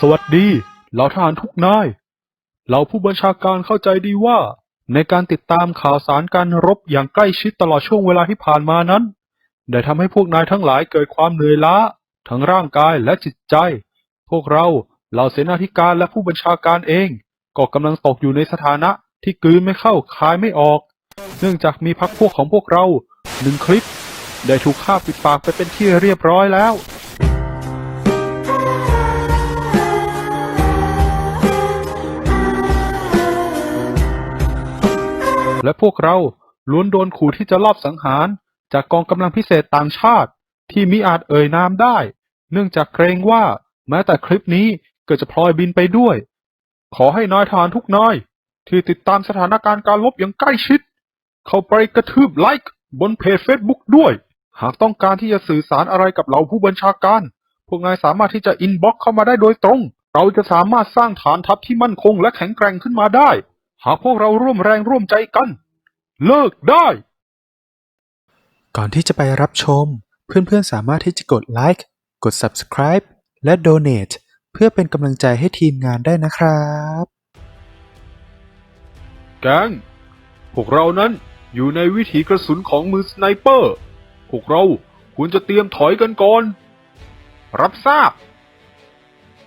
สวัสดีเหล่าทหารทุกนายเหล่าผู้บัญชาการเข้าใจดีว่า ในการติดตามข่าวสารการรบอย่างใกล้ชิดตลอดช่วงเวลาที่ผ่านมานั้น ได้ทำให้พวกนายทั้งหลายเกิดความเหนื่อยล้า ทั้งร่างกายและจิตใจ พวกเราเหล่าเสนาธิการและผู้บัญชาการเอง ก็กำลังตกอยู่ในสถานะที่กลืนไม่เข้าคายไม่ออก เนื่องจากมีพักพวกของพวกเราหนึ่งคลิป ได้ถูกฆ่าปิดปากไปเป็นที่เรียบร้อยแล้ว และพวกเราล้วนโดนขู่ที่จะลอบสังหาร จากกองกำลังพิเศษต่างชาติ ที่มิอาจเอ่ยนามได้ เนื่องจากเกรงว่าแม้แต่คลิปนี้ก็จะพลอยบินไปด้วย ขอให้นายทหารทุกนาย ที่ติดตามสถานการณ์การลบอย่างใกล้ชิด เข้าไปกระทืบไลค์บนเพจ Facebook ด้วย หากต้องการที่จะสื่อสารอะไรกับเหล่าผู้บัญชาการ พวกนายสามารถที่จะอินบ็อกเข้ามาได้โดยตรง เราจะสามารถสร้างฐานทัพที่มั่นคงและแข็งแกร่งขึ้นมาได้ หากพวกเราร่วมแรงร่วมใจกัน เลิกได้ ก่อนที่จะไปรับชม เพื่อนๆสามารถที่จะกดไลค์กด Subscribe และ Donate เพื่อเป็นกำลังใจให้ทีมงานได้นะครับ แกงพวกเรานั้นอยู่ในวิถีกระสุนของมือสไนเปอร์ พวกเราควรจะเตรียมถอยกันก่อน รับทราบ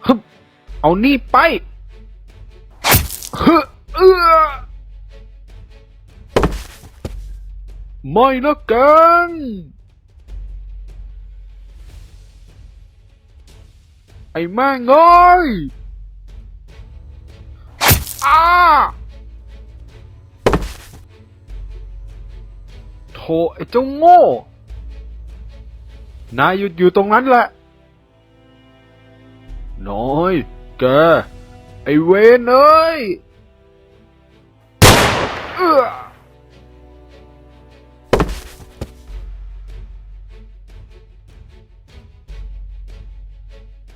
ฮึบเอานี่ไปฮึ ไม่นะแกงไอ้แม่งเอ้ยอ้าโถไอ้เจ้าโง่ นายหยุดอยู่ตรงนั้นแหละ น้อย แก ไอ้เวนเอ้ย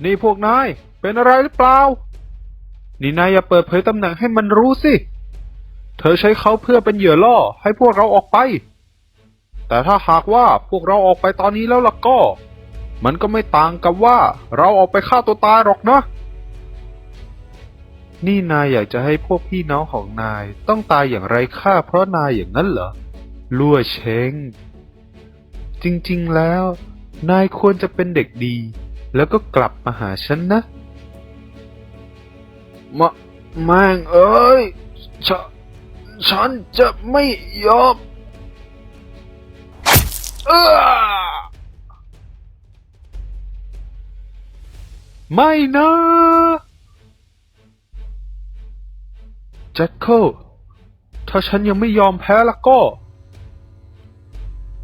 นี่พวกนาย เป็นอะไรหรือเปล่า นี่นายอย่าเปิดเผยตำแหน่งให้มันรู้สิ เธอใช้เขาเพื่อเป็นเหยื่อล่อให้พวกเราออกไป แต่ถ้าหากว่าพวกเราออกไปตอนนี้แล้วล่ะก็ มันก็ไม่ต่างกับว่าเราออกไปฆ่าตัวตายหรอกนะ นี่นายอยากจะให้พวกพี่น้องของนายต้องตายอย่างไรค่าเพราะนายอย่างนั้นเหรอลั่วเชงจริงๆแล้ว นายควรจะเป็นเด็กดี แล้วก็กลับมาหาฉันนะมะแม่งเอ้ยฉฉันจะไม่ยอมเออไม่นะแจ็คเกิลถ้าฉันยังไม่ยอมแพ้แล้วก็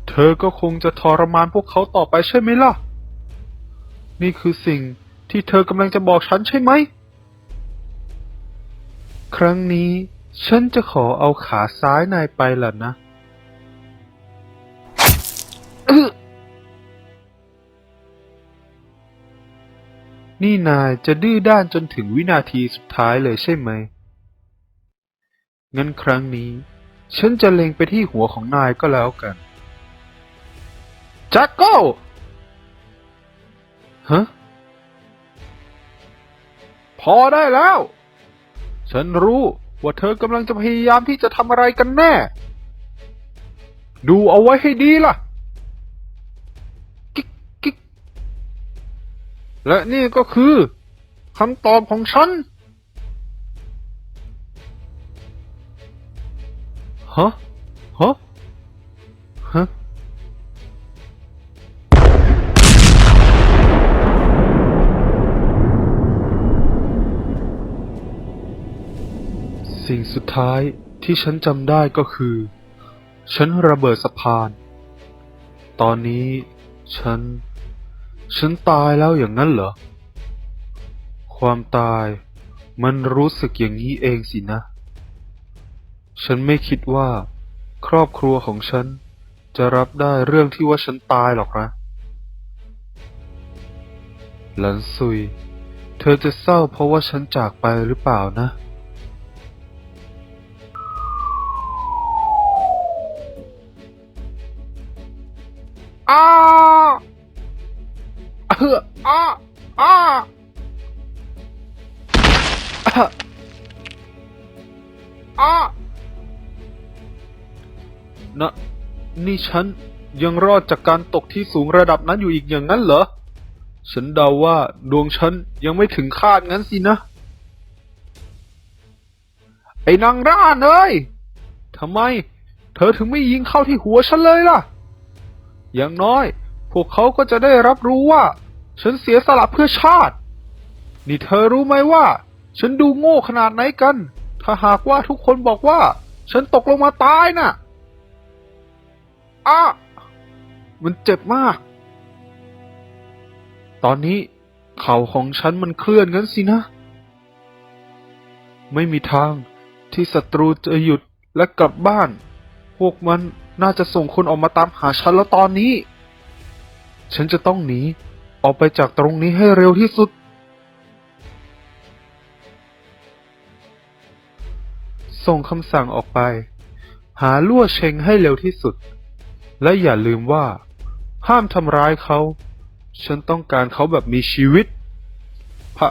เธอก็คงจะทรมานพวกเขาต่อไปใช่ไหมล่ะ นี่คือสิ่งที่เธอกำลังจะบอกฉันใช่ไหม ครั้งนี้ฉันจะขอเอาขาซ้ายนายไปล่ะนะ นี่นายจะดื้อด้านจนถึงวินาทีสุดท้ายเลยใช่ไหม งั้นครั้งนี้ ฉันจะเล็งไปที่หัวของนายก็แล้วกัน จักโก้ ฮะ พอได้แล้ว ฉันรู้ว่าเธอกำลังจะพยายามที่จะทำอะไรกันแน่ ดูเอาไว้ให้ดีล่ะ กิ๊กกิ๊กและนี่ก็คือคำตอบของฉัน ฮะ ฮะ ฮะ สุดท้ายที่ฉันจำได้ก็คือ ฉันระเบิดสะพาน ตอนนี้ฉัน ฉันตายแล้วอย่างนั้นเหรอ ความตายมันรู้สึกอย่างนี้เองสินะ ฉันไม่คิดว่า ครอบครัวของฉันจะรับได้เรื่องที่ว่าฉันตายหรอกนะ หลันซุย เธอจะเศร้าเพราะว่าฉันจากไปหรือเปล่านะ อ้าเอออ้าอ้าอ้านะนี่ฉันยังรอดจากการตกที่สูงระดับนั้นอยู่อีกอย่างนั้นเหรอ ฉันเดาว่าดวงฉันยังไม่ถึงคาดงั้นสินะ ไอ้นางร่านเอ้ยทำไม เธอถึงไม่ยิงเข้าที่หัวฉันเลยล่ะ อย่างน้อย พวกเขาก็จะได้รับรู้ว่า ฉันเสียสละเพื่อชาติ นี่เธอรู้ไหมว่า ฉันดูโง่ขนาดไหนกัน ถ้าหากว่าทุกคนบอกว่า ฉันตกลงมาตายน่ะอ้ามันเจ็บมาก ตอนนี้ เข่าของฉันมันเคลื่อนงั้นสินะ ไม่มีทางที่ศัตรูจะหยุดและกลับบ้าน พวกมัน น่าจะส่งคนออกมาตามหาฉันแล้วตอนนี้ ฉันจะต้องหนี ออกไปจากตรงนี้ให้เร็วที่สุด ส่งคำสั่งออกไป หาลั่วเชงให้เร็วที่สุด และอย่าลืมว่า ห้ามทำร้ายเขา ฉันต้องการเขาแบบมีชีวิตพะ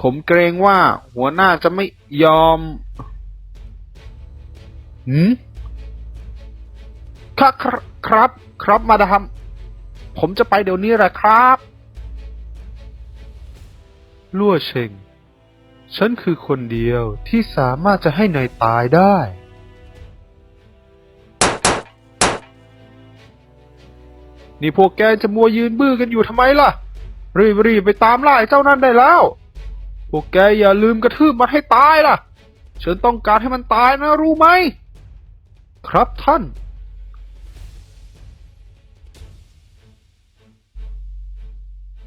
ผมเกรงว่าหัวหน้าจะไม่ยอมหืม ครับครับ ครับมาดามผมจะไปเดี๋ยวนี้แหละครับ ลั่วเชงฉันคือคนเดียวที่สามารถจะให้นายตายได้ นี่พวกแกจะมัวยืนบื้อกันอยู่ทำไมล่ะ รีบรีบไปตามล่าไอ้เจ้านั่นได้แล้ว พวกแกอย่าลืมกระทืบมันให้ตายล่ะ ฉันต้องการให้มันตายนะรู้ไหม ครับท่าน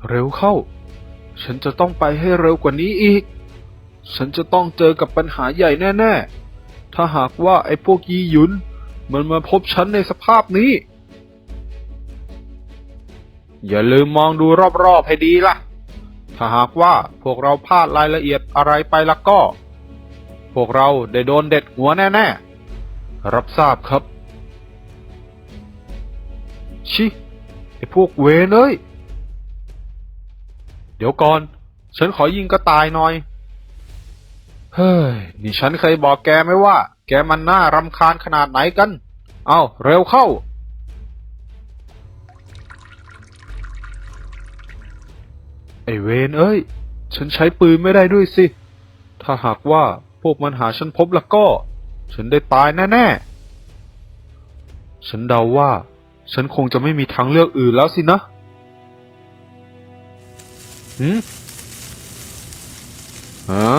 เร็วเข้า ฉันจะต้องไปให้เร็วกว่านี้อีก ฉันจะต้องเจอกับปัญหาใหญ่แน่ ๆ ถ้าหากว่าไอ้พวกยีหยุน มันมาพบฉันในสภาพนี้ อย่าลืมมองดูรอบๆให้ดีล่ะ ถ้าหากว่าพวกเราพลาดรายละเอียดอะไรไปล้วก็ พวกเราได้โดนเด็ดหัวแน่ๆ รับทราบครับ ชิไอ้พวกเวนเอ้ย เดี๋ยวก่อน ฉันขอยิงกระต่ายหน่อย เฮ้ย นี่ฉันเคยบอกแกไหมว่า แกมันน่ารำคาญขนาดไหนกัน เอาเร็วเข้า ไอเวนเอ้ย ฉันใช้ปืนไม่ได้ด้วยสิ ถ้าหากว่าพวกมันหาฉันพบแล้วก็ ฉันได้ตายแน่ๆ ฉันเดาว่า ฉันคงจะไม่มีทางเลือกอื่นแล้วสินะ หืมฮะ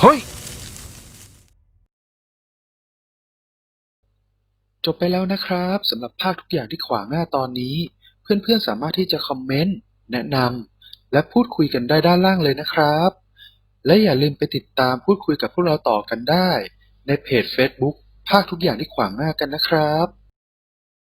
เฮ้ย จบไปแล้วนะครับสำหรับภาคทุกอย่างที่ขวางหน้าตอนนี้ เพื่อนๆสามารถที่จะคอมเมนต์แนะนำและพูดคุยกันได้ด้านล่างเลยนะครับ และอย่าลืมไปติดตามพูดคุยกับพวกเราต่อกันได้ ในเพจ Facebook ภาคทุกอย่างที่ขวางหน้ากันนะครับ